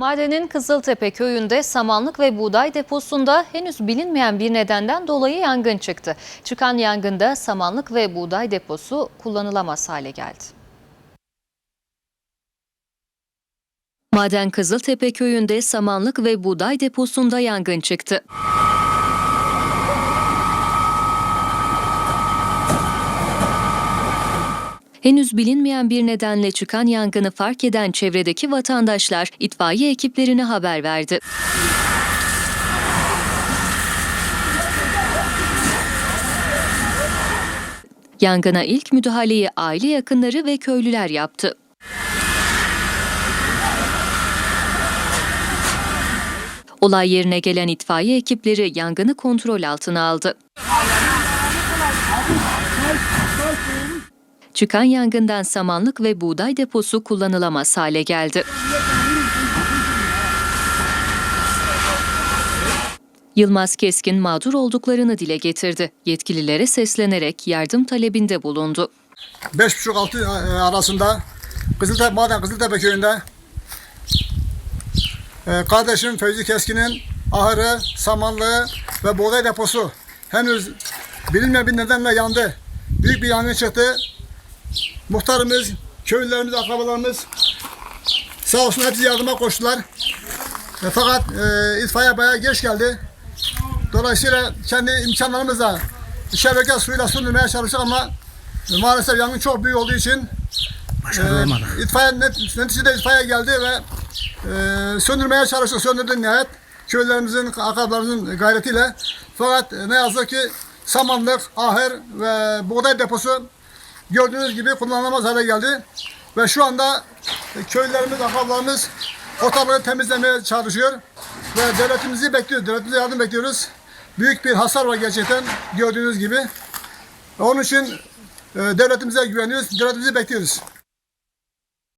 Madenin Kızıltepe köyünde samanlık ve buğday deposunda henüz bilinmeyen bir nedenden dolayı yangın çıktı. Çıkan yangında samanlık ve buğday deposu kullanılamaz hale geldi. Maden Kızıltepe köyünde samanlık ve buğday deposunda yangın çıktı. Henüz bilinmeyen bir nedenle çıkan yangını fark eden çevredeki vatandaşlar itfaiye ekiplerine haber verdi. Yangına ilk müdahaleyi aile yakınları ve köylüler yaptı. Olay yerine gelen itfaiye ekipleri yangını kontrol altına aldı. Çıkan yangından samanlık ve buğday deposu kullanılamaz hale geldi. Yılmaz Keskin mağdur olduklarını dile getirdi. Yetkililere seslenerek yardım talebinde bulundu. 5,5-6 arasında Kızıltepe, Maden Kızıltepe köyünde e, kardeşim Fevzi Keskin'in ahırı, samanlığı ve buğday deposu henüz bilinmeyen bir nedenle yandı. Büyük bir yangın çıktı. Muhtarımız, köylülerimiz, akrabalarımız sağ olsun hepsi yardıma koştular. E, fakat e, itfaiye bayağı geç geldi. Dolayısıyla kendi imkanlarımızla şebeke suyuyla söndürmeye çalıştık ama maalesef yangın çok büyük olduğu için Başarılamadı. e, itfaiye net, neticede itfaiye geldi ve e, söndürmeye çalıştık. Söndürdü nihayet. Köylerimizin, akrabalarımızın gayretiyle. Fakat e, ne yazık ki samanlık, ahır ve buğday deposu gördüğünüz gibi kullanılamaz hale geldi. Ve şu anda e, köylülerimiz, akrabalarımız ortalığı temizlemeye çalışıyor. Ve devletimizi bekliyoruz. Devletimize yardım bekliyoruz. Büyük bir hasar var gerçekten gördüğünüz gibi. Onun için e, devletimize güveniyoruz. Devletimizi bekliyoruz.